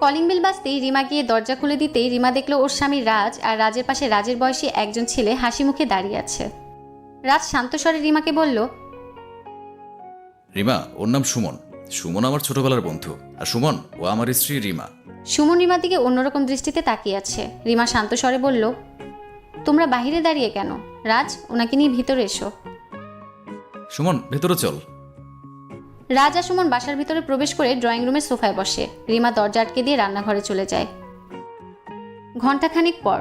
Calling bell বাজতেই রিমা গিয়ে দরজা খুলে দিতেই রিমা দেখল ওর স্বামী রাজ আর রাজের পাশে রাজের বয়সী একজন ছেলে হাসি মুখে দাঁড়িয়ে আছে। রাজ শান্তস্বরে রিমাকে বলল রিমা ওর নাম সুমন। সুমন আমার ছোটবেলার বন্ধু। আর সুমন ও আমার স্ত্রী রিমা। সুমন রিমার দিকে অন্যরকম দৃষ্টিতে তাকিয়ে আছে। রিমা শান্ত স্বরে বলল তোমরা বাহিরে দাঁড়িয়ে কেন? রাজ ওনাকে নিয়ে ভিতরে এসো। সুমন ভেতরে চল। রাজ সুমন বাসার ভিতরে প্রবেশ করে ড্রয়িং রুমের সোফায় বসে। রিমা দরজা আটকে দিয়ে রান্নাঘরে চলে যায়। ঘণ্টাখানিক পর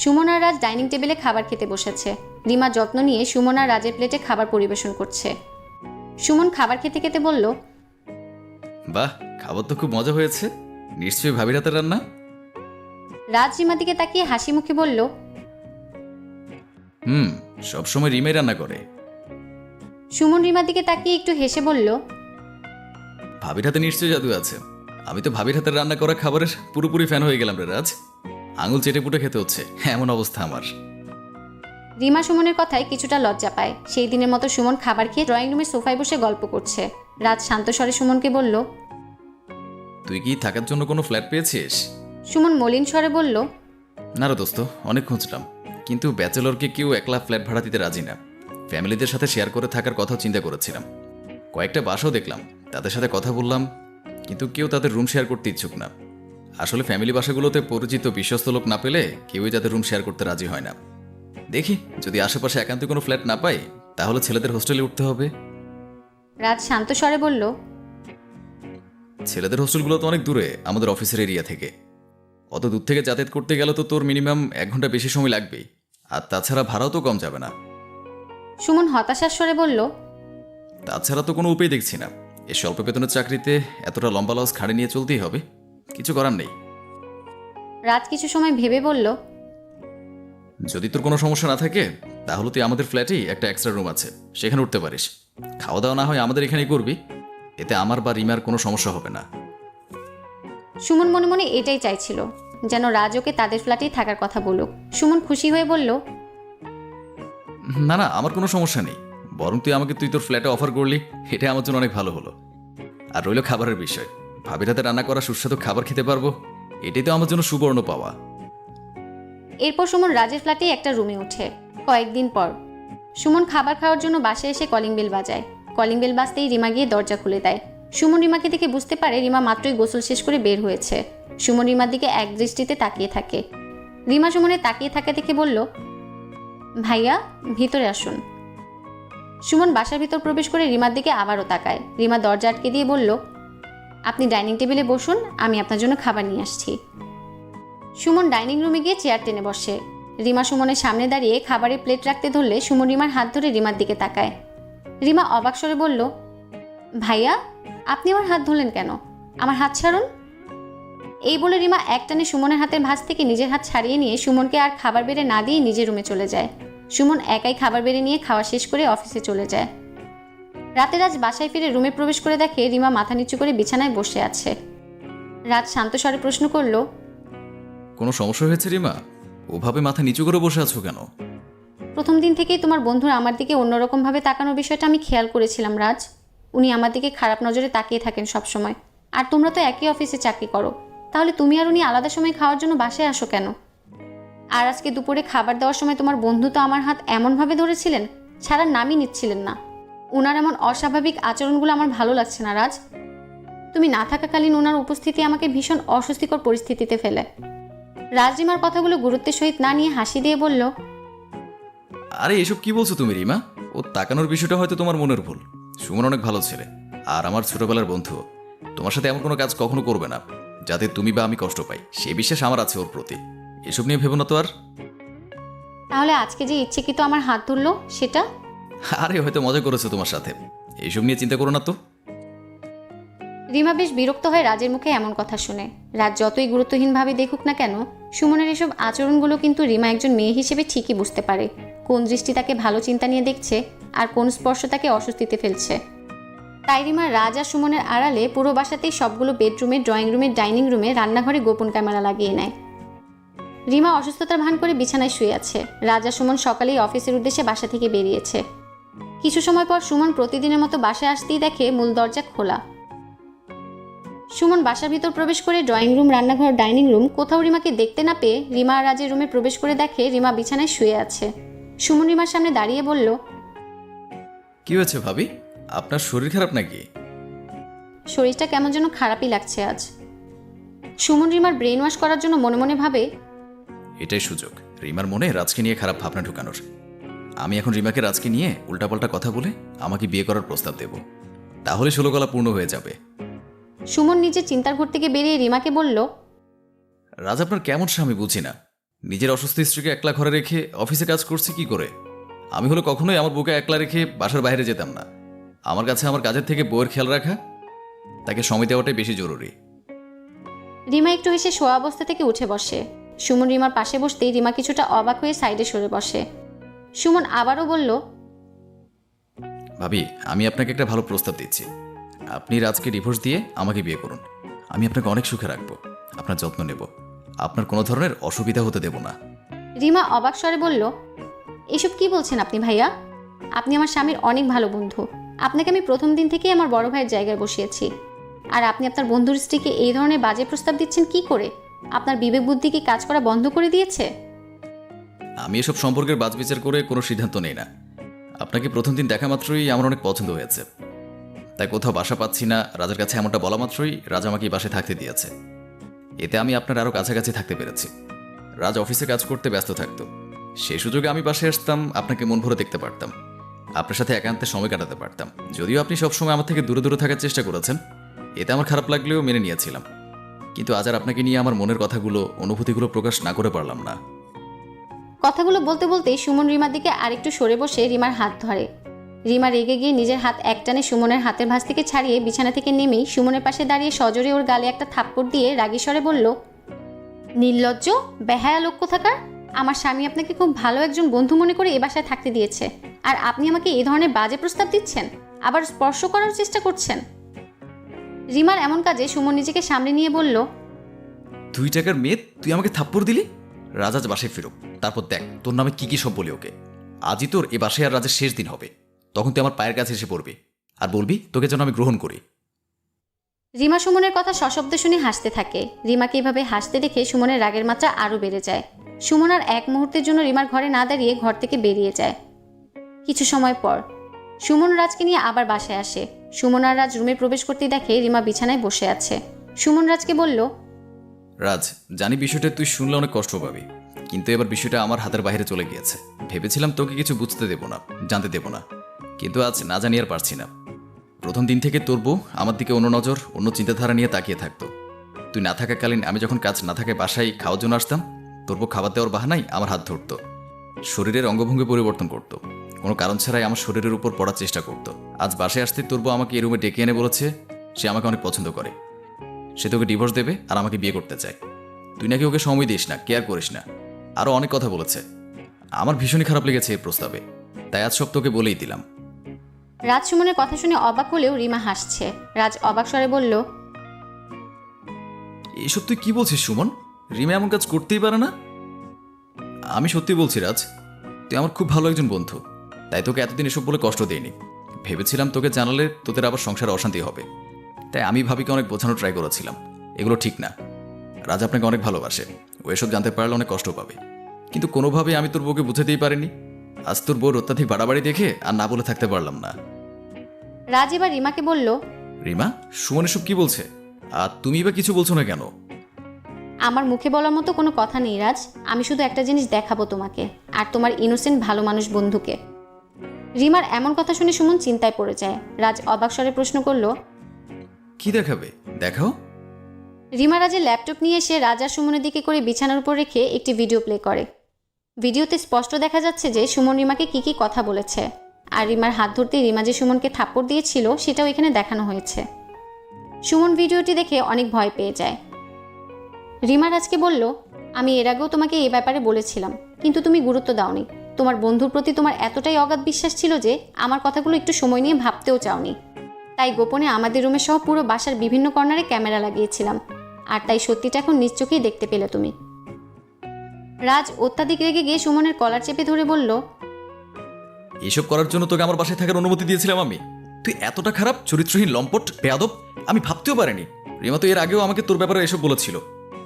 সুমন আর রাজ ডাইনিং টেবিলে খাবার খেতে বসেছে। রিমা যত্ন নিয়ে সুমন আর রাজের প্লেটে খাবার পরিবেশন করছে। সুমন খাবার খেতে খেতে বলল বাহ খাবার তো খুব মজা হয়েছে। নিশ্চয়ই ভাবি রাতের রান্না? রাজ রিমার দিকে তাকিয়ে হাসি মুখে বলল হুম সবসময় রিমাই রান্না করে। সুমন রিমার দিকে তাকিয়ে একটু হেসে বলল ভাবির হাতে নিশ্চয়ই জাদু আছে। আমি তো ভাবির হাতের রান্না করা খাবারের পুরোপুরি ফ্যান হয়ে গেলাম রে রাজ। আঙুল চেটে পুটে খেতে হচ্ছে এমন অবস্থা আমার। রিমা সুমনের কথায় কিছুটা লজ্জা পায়। সেই দিনের মতো সুমন খাবার খেয়ে ড্রয়িং রুমের সোফায় বসে গল্প করছে। রাজ শান্ত স্বরে সুমনকে বলল তুই কি থাকার জন্য কোনো ফ্ল্যাট পেয়েছিস? সুমন মলিন স্বরে বলল না রে দোস্ত অনেক খুঁজলাম। কিন্তু ব্যাচেলরকে কেউ একলা ফ্ল্যাট ভাড়া দিতে রাজি না। ফ্যামিলিদের সাথে শেয়ার করে থাকার কথাও চিন্তা করেছিলাম। কয়েকটা বাসও দেখলাম তাদের সাথে কথা বললাম কিন্তু কেউ তাদের রুম শেয়ার করতে ইচ্ছুক না। আসলে ফ্যামিলি বাসাগুলোতে পরিচিত বিশ্বস্ত লোক না পেলে কেউই যাদের রুম শেয়ার করতে রাজি হয় না। দেখি যদি আশেপাশে একান্ত কোনো ফ্ল্যাট না পাই তাহলে ছেলেদের হোস্টেলে উঠতে হবে। রাজ শান্ত স্বরে বলল ছেলেদের হোস্টেলগুলো তো অনেক দূরে আমাদের অফিসের এরিয়া থেকে। অত দূর থেকে যাতায়াত করতে গেলে তো তোর মিনিমাম এক ঘণ্টা বেশি সময় লাগবেই। আর তাছাড়া ভাড়াও তো কম যাবে না। সুমন হতাশার স্বরে বলল তাছাড়া তো কোনো উপায় দেখছি না। এই স্বল্প বেতনের চাকরিতে এতটা লম্বা লস খাড়ে নিয়ে চলতেই হবে। কিছু করার নেই। রাজ কিছু সময় ভেবে বলল যদি তোর কোনো সমস্যা না থাকে তাহলে তুই আমাদের ফ্ল্যাটেই একটা এক্সট্রা রুম আছে। সেখানে উঠতে পারিস। খাওয়া দাওয়া না হয় আমাদের এখানেই করবি। এতে আমার বা রিমার কোনো সমস্যা হবে না। সুমন মনে মনে এটাই চাইছিল যেন রাজ ওকে তাদের ফ্ল্যাটেই থাকার কথা বলুক। সুমন খুশি হয়ে বলল না না, আমার কোনো সমস্যা নেই। বরং তুই আমাকে, তুই তোর ফ্ল্যাটে অফার করলি এটা আমার জন্য অনেক ভালো হলো। আর রইল খাবারের বিষয়। ভাবির হাতে রান্না করা সুস্বাদু খাবার খেতে পারব? এটাই তো আমার জন্য সুবর্ণ পাওয়া। এরপর সুমন রাজের ফ্ল্যাটেই একটা রুমে ওঠে, কয়েকদিন পর। সুমন খাবার খাওয়ার জন্য বাসায় এসে কলিং বেল বাজায়। কলিং বেল বাজতেই রিমা গিয়ে দরজা খুলে দেয়। সুমন রিমাকে দেখে বুঝতে পারে রিমা মাত্রই গোসল শেষ করে বের হয়েছে। সুমন রিমার দিকে এক দৃষ্টিতে তাকিয়ে থাকে। রিমা সুমনের তাকিয়ে থাকা দেখে বলল ভাইয়া, ভিতরে আসুন। সুমন বাসার ভিতর প্রবেশ করে রিমার দিকে আবারও তাকায়। রিমা দরজা আটকে দিয়ে বলল, আপনি ডাইনিং টেবিলে বসুন, আমি আপনার জন্য খাবার নিয়ে আসছি। সুমন ডাইনিং রুমে গিয়ে চেয়ার টেনে বসে। রিমা সুমনের সামনে দাঁড়িয়ে খাবারের প্লেট রাখতে ধরলে সুমন রিমার হাত ধরে রিমার দিকে তাকায়। রিমা অবাক স্বরে বলল, ভাইয়া, আপনি আমার হাত ধরলেন কেন? আমার হাত ছাড়ুন। এই বলে রিমা একটানে সুমনের হাতের ভাঁজ থেকে নিজের হাত ছাড়িয়ে নিয়ে সুমনকে আর খাবার বেড়ে না দিয়ে নিজের রুমে চলে যায়। সুমন একাই খাবার বেড়ে নিয়ে খাওয়া শেষ করে অফিসে চলে যায়। রাতে রাজ বাসায় ফিরে রুমে প্রবেশ করে দেখে রিমা মাথা নিচু করে বিছানায় বসে আছে। রাজ শান্ত স্বরে প্রশ্ন করল কোনো সমস্যা হয়েছে রিমা? ওভাবে মাথা নিচু করে বসে আছো কেন? প্রথম দিন থেকেই তোমার বন্ধুর আমার দিকে অন্যরকমভাবে তাকানোর বিষয়টা আমি খেয়াল করেছিলাম রাজ। উনি আমার দিকে খারাপ নজরে তাকিয়ে থাকেন সব সময় আর তোমরা তো একই অফিসে চাকরি করো। তাহলে তুমি আর উনি আলাদা সময় খাওয়ার জন্য বাসায় আসো কেন? আর আজকে দুপুরে খাবার দেওয়ার সময় তোমার বন্ধু তো আমার হাত এমনভাবে ধরেছিলেন, ছাড়া নামই নিচ্ছিলেন না। ওনার এমন অস্বাভাবিক আচরণগুলো আমার ভালো লাগছে না, রাজ। তুমি না থাকাকালীন ওনার উপস্থিতি আমাকে ভীষণ অস্বস্তিকর পরিস্থিতিতে ফেলে। রাজরিমার কথাগুলো গুরুত্বের সহিত না নিয়ে হাসি দিয়ে বলল, আরে, এসব কি বলছো তুমি, রিমা? ও তাকানোর বিষয়টা হয়তো তোমার মনের ভুল। সুমন অনেক ভালো ছেলে, আর আমার ছোটবেলার বন্ধু। তোমার সাথে এমন কোনো কাজ কখনো করবে না, যাতে তুমি বা আমি কষ্ট পাই। সে বিশ্বাস আমার আছে ওর প্রতি। এসব নিয়ে ভেবো না তো আর। তাহলে আজকে যে ইচ্ছেকৃত আমার হাত ধরলো সেটা? আরে হয়তো মজা করেছে তোমার সাথে। এইসব নিয়ে চিন্তা করো না তো। রিমা বেশ বিরক্ত হয় রাজের মুখে এমন কথা শুনে। রাজ যতই গুরুত্বহীনভাবে দেখুক না কেন সুমনের এসব আচরণগুলো কিন্তু রিমা একজন মেয়ে হিসেবে ঠিকই বুঝতে পারে। কোন দৃষ্টি তাকে ভালো চিন্তা নিয়ে দেখছে আর কোন স্পর্শ তাকে অস্বস্তিতে ফেলছে। তাই রিমা রাজ আর সুমনের আড়ালে পুরো বাসাতেই সবগুলো বেডরুমে ড্রয়িং রুমে ডাইনিং রুমে রান্নাঘরে গোপন ক্যামেরা লাগিয়ে নেয়। রিমা অসুস্থতার ভান করে বিছানায় শুয়ে আছে। রাজা সুমন সকালেই অফিসের উদ্দেশ্যে বাসা থেকে বেরিয়েছে। কিছু সময় পর সুমন প্রতিদিনের মতো বাসায় আসতেই দেখে মূল দরজা খোলা। সুমন বাসার ভিতর প্রবেশ করে ড্রয়িং রুম রান্নাঘর ডাইনিং রুম কোথাও রিমাকে দেখতে না পেয়ে রিমা আর রাজের রুমে প্রবেশ করে দেখে রিমা বিছানায় শুয়ে আছে। সুমন রিমার সামনে দাঁড়িয়ে বলল কি হয়েছে ভাবি? আপনার শরীর খারাপ নাকি? শরীরটা কেমন যেন খারাপই লাগছে আজ। সুমন রিমার ব্রেন ওয়াশ করার জন্য মনে মনে ভাবে এটাই সুযোগ। রিমার মনে রাজকে নিয়ে খারাপ ভাবনা ঢুকানোর। আমি এখন রিমাকে রাজকে নিয়ে উল্টাপাল্টা কথা বলে আমাকে বিয়ে করার প্রস্তাব দেব। তাহলে ষোলো গলা পূর্ণ হয়ে যাবে। সুমন নিজের চিন্তার ঘর থেকে বেরিয়ে রিমাকে বলল রাজ আপনার কেমন স্বামী বুঝি না। নিজের অসুস্থ স্ত্রীকে একলা ঘরে রেখে অফিসে কাজ করছে কি করে? আমি হলো কখনোই আমার বুকে একলা রেখে বাসার বাইরে যেতাম না। আমার কাছে আমার কাজের থেকে বইয়ের খেয়াল রাখা তাকে সময় দেওয়াটাই বেশি জরুরি। রিমা একটু হেসে শোয়া অবস্থা থেকে উঠে বসে। সুমন রিমার পাশে বসতেই রিমা কিছুটা অবাক হয়ে সাইডে সরে বসে। সুমন আবারও বলল ভাবি আমি আপনাকে একটা ভালো প্রস্তাব দিচ্ছি। আপনি রাজকে ডিভোর্স দিয়ে আমাকে বিয়ে করুন। আমি আপনাকে অনেক সুখে রাখব। আপনার যত্ন নেব। আপনার কোনো ধরনের অসুবিধা হতে দেব না। রিমা অবাক স্বরে বলল এসব কি বলছেন আপনি ভাইয়া? আপনি আমার স্বামীর অনেক ভালো বন্ধু। আপনাকে আমি প্রথম দিন থেকেই আমার বড় ভাইয়ের জায়গায় বসিয়েছি। আর আপনি আপনার বন্ধুর স্ত্রীকে এই ধরনের বাজে প্রস্তাব দিচ্ছেন কি করে? আপনার বিবেক বুদ্ধি কি কাজ করা বন্ধ করে দিয়েছে? আমি এসব সম্পর্কের বাজবিচার করে কোনো সিদ্ধান্ত নেই না। আপনাকে প্রথম দিন দেখা মাত্রই আমার অনেক পছন্দ হয়েছে। তাই কোথাও বাসা পাচ্ছি না, রাজার কাছে এমনটা বলা মাত্রই রাজা আমাকে বাসায় থাকতে দিয়েছে। এতে আমি আপনার আরও কাছাকাছি থাকতে পেরেছি। রাজ অফিসে কাজ করতে ব্যস্ত থাকতো। সেই সুযোগে আমি বাসায় আসতাম, আপনাকে মন ভরে দেখতে পারতাম। আপনার সাথে একান্তে সময় কাটাতে পারতাম। যদিও আপনি সবসময় আমার থেকে দূরে দূরে থাকার চেষ্টা করেছেন, এতে আমার খারাপ লাগলেও মেনে নিয়েছিলাম। কিন্তু আজ আর আপনাকে নিয়ে আমার মনের কথাগুলো, অনুভূতিগুলো প্রকাশ না করে পারলাম না। কথাগুলো বলতে বলতেই সুমন রিমার দিকে আরেকটু সরে বসে রিমার হাত ধরে। রিমা রেগে গিয়ে নিজের হাত একটানে সুমনের হাতের ভাঁজ থেকে ছাড়িয়ে বিছানা থেকে নেমেই সুমনের পাশে দাঁড়িয়ে সজোরে ওর গালে একটা থাপ্পড় দিয়ে রাগী স্বরে বলল, নির্লজ্জ, বেহায়া লোক কোথাকার? আমার স্বামী আপনাকে খুব ভালো একজন বন্ধু মনে করে এ বাসায় থাকতে দিয়েছে। আর আপনি আমাকে এই ধরনের বাজে প্রস্তাব দিচ্ছেন? আবার স্পর্শ করার চেষ্টা করছেন? রিমার এমন কাজে সুমন নিজেকে সামনে নিয়ে বলল দুই টাকার মেয়ে তুই আমাকে থাপ্পড় দিলি? রাজাজ বাসায় ফিরো। তারপর দেখ তোর নামে কি কি সব বলি ওকে। আজই তোর এ বাসায় আর রাজার শেষ দিন হবে। তখন তুই আমার পায়ের কাছে এসে পড়বি। আর বলবি তোকে যেন আমি গ্রহণ করি। রিমা সুমনের কথা সশব্দে শুনে হাসতে থাকে। রিমাকে এভাবে হাসতে দেখে সুমনের রাগের মাত্রা আরও বেড়ে যায়। সুমন আর এক মুহূর্তের জন্য রিমার ঘরে না দাঁড়িয়ে ঘর থেকে বেরিয়ে যায়। কিছু সময় পর সুমন রাজকে নিয়ে আবার বাসায় আসে। সুমন আর রাজ রুমে প্রবেশ করতে দেখে রিমা বিছানায় বসে আছে। সুমন রাজকে বলল, রাজ, জানি বিষয়টা তুই শুনলে অনেক কষ্ট পাবি, কিন্তু এবার বিষয়টা আমার হাতের বাইরে চলে গিয়েছে। ভেবেছিলাম তোকে কিছু বুঝতে দেব না, জানতে দেব না, কিন্তু আজ না জানি আর পারছি না। প্রথম দিন থেকে তোর বউ আমার দিকে অন্য নজর, অন্য চিন্তাধারা নিয়ে তাকিয়ে থাকতো। তুই না থাকাকালীন আমি যখন কাজ না থাকে বাসায় খাওয়ার জন্য আসতাম, তোর বউ খাবার দেওয়ার বাহানাই আমার হাত ধরতো। শরীরের অঙ্গভঙ্গি পরিবর্তন করত। কোনো কারণ ছাড়াই আমার শরীরের উপর পড়ার চেষ্টা করতো। আজ বাসায় আসতে তোর বউ আমাকে এই রুমে ডেকে এনে বলেছে সে আমাকে অনেক পছন্দ করে। সে তোকে ডিভোর্স দেবে আর আমাকে বিয়ে করতে চায়। তুই নাকি ওকে সময় দিস না কেয়ার করিস না। আরও অনেক কথা বলেছে। আমার ভীষণই খারাপ লেগেছে এই প্রস্তাবে। তাই আজ সব তোকে বলেই দিলাম। রাজ সুমনের কথা শুনে অবাক হলেও রিমা হাসছে। রাজ অবাক স্বরে বলল এইসব তুই কি বলছিস সুমন? রিমা এমন কাজ করতেই পারে না? আমি সত্যি বলছি রাজ তুই আমার খুব ভালো একজন বন্ধু। তাই তোকে এতদিন এসব বলে কষ্ট দেয়নি ভেবেছিলাম তোকে জানালে তোদের আবার সংসারে অশান্তি হবে। তাই আমি ভাবিকে অনেক বোঝানো ট্রাই করেছিলাম। এগুলো ঠিক না। রাজ আপনাকে অনেক ভালোবাসে। ও এসব জানতে পারলে অনেক কষ্ট পাবে। কিন্তু কোনোভাবেই আমি তোর বউকে বুঝাতেই পারিনি। আজ তোর বউর অত্যাধিক বাড়াবাড়ি দেখে আর না বলে থাকতে পারলাম না। রাজ এবার রিমাকে বলল রিমা সুমন এসব কি বলছে? আর তুমি বা কিছু বলছো না কেন? আমার মুখে বলার মতো কোনো কথা নেই রাজ। আমি শুধু একটা জিনিস দেখাবো তোমাকে। আর তোমার ইনোসেন্ট ভালো মানুষ বন্ধুকে। রিমার এমন কথা শুনে সুমন চিন্তায় পড়ে যায়। রাজ অবাক স্বরে প্রশ্ন করল কি দেখাবে? দেখাও। রিমা রাজের ল্যাপটপ নিয়ে এসে রাজা সুমনের দিকে করে বিছানার উপর রেখে একটি ভিডিও প্লে করে। ভিডিওতে স্পষ্ট দেখা যাচ্ছে যে সুমন রিমাকে কি কি কথা বলেছে। আর রিমার হাত ধরতে রিমা যে সুমনকে থাপ্পড় দিয়েছিল সেটাও এখানে দেখানো হয়েছে। সুমন ভিডিওটি দেখে অনেক ভয় পেয়ে যায়। রিমা রাজকে বলল আমি এর আগেও তোমাকে এই ব্যাপারে বলেছিলাম কিন্তু তুমি গুরুত্ব দাওনি। তোমার বন্ধুর প্রতি তোমার এতটাই অগাধ বিশ্বাস ছিল যে আমার কথাগুলো একটু সময় নিয়ে ভাবতেও চাওনি। তাই গোপনে আমাদের রুমে সহ পুরো বাসার বিভিন্ন কর্নারে ক্যামেরা লাগিয়েছিলাম। আর তাই সত্যিটা এখন নিজ চোখেই দেখতে পেলে তুমি। রাজ অত্যাধিক রেগে গিয়ে সুমনের কলার চেপে ধরে বলল, এসব করার জন্য তোকে আমার বাসায় থাকার অনুমতি দিয়েছিলাম আমি। তুই এতটা খারাপ, চরিত্রহীন, লম্পট, বেয়াদব, আমি ভাবতেও পারিনি। রিমা তো এর আগেও আমাকে তোর ব্যাপারে এসব বলেছিল,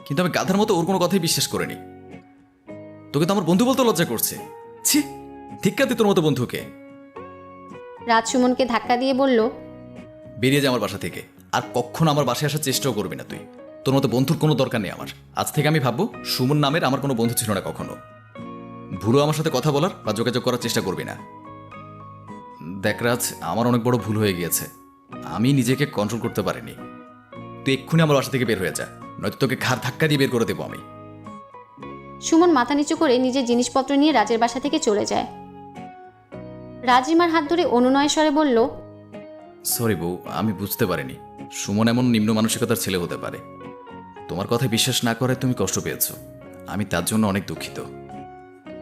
কিন্তু আমি গাধার মতো ওর কোনো কথাই বিশ্বাস করিনি। তোকে তো আমার বন্ধু বলতে লজ্জা করছে। ছি ধিক্কার দি তোর মতো বন্ধুকে। রাজ সুমনকে ধাক্কা দিয়ে বলল বেরিয়ে যা আমার বাসা থেকে। আর কখনো আমার বাসায় আসার চেষ্টাও করবি না তুই। তোর মতো বন্ধুর কোনো দরকার নেই আমার। আজ থেকে আমি ভাববো সুমন নামের আমার কোনো বন্ধু ছিল না কখনো। ভুলো আমার সাথে কথা বলার বা যোগাযোগ করার চেষ্টা করবি না। দেখ রাজ আমার অনেক বড় ভুল হয়ে গিয়েছে। আমি নিজেকে কন্ট্রোল করতে পারিনি। তুই এক্ষুনি আমার বাসা থেকে বের হয়ে যা। নয়তো তোকে ঘাড় ধাক্কা দিয়ে বের করে দেবো আমি। সুমন মাথা নিচু করে নিজের জিনিসপত্র নিয়ে রাজের বাসা থেকে চলে যায়। রাজরিমার হাত ধরে অনুনয় স্বরে বলল সরি বউ আমি বুঝতে পারিনি। সুমন এমন নিম্ন মানসিকতার ছেলে হতে পারে। তোমার কথা বিশ্বাস না করে তুমি কষ্ট পেয়েছ। আমি তার জন্য অনেক দুঃখিত।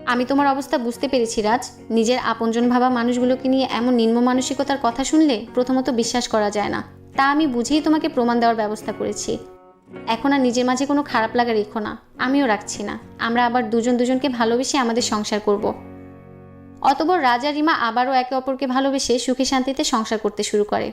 আমি তোমার অবস্থা বুঝতে পেরেছি রাজ। নিজের আপনজন ভাবা মানুষগুলোকে নিয়ে এমন নিম্ন মানসিকতার কথা শুনলে প্রথমত বিশ্বাস করা যায় না। তা আমি বুঝেই তোমাকে প্রমাণ দেওয়ার ব্যবস্থা করেছি। এখন আর নিজের মাঝে কোনো খারাপ লাগা রেখো না। আমিও রাখছি না। আমরা আবার দুজন দুজনকে ভালোবেসে আমাদের সংসার করব। অতবর রাজা রিমা আবারও একে অপরকে ভালোবেসে সুখে শান্তিতে সংসার করতে শুরু করে।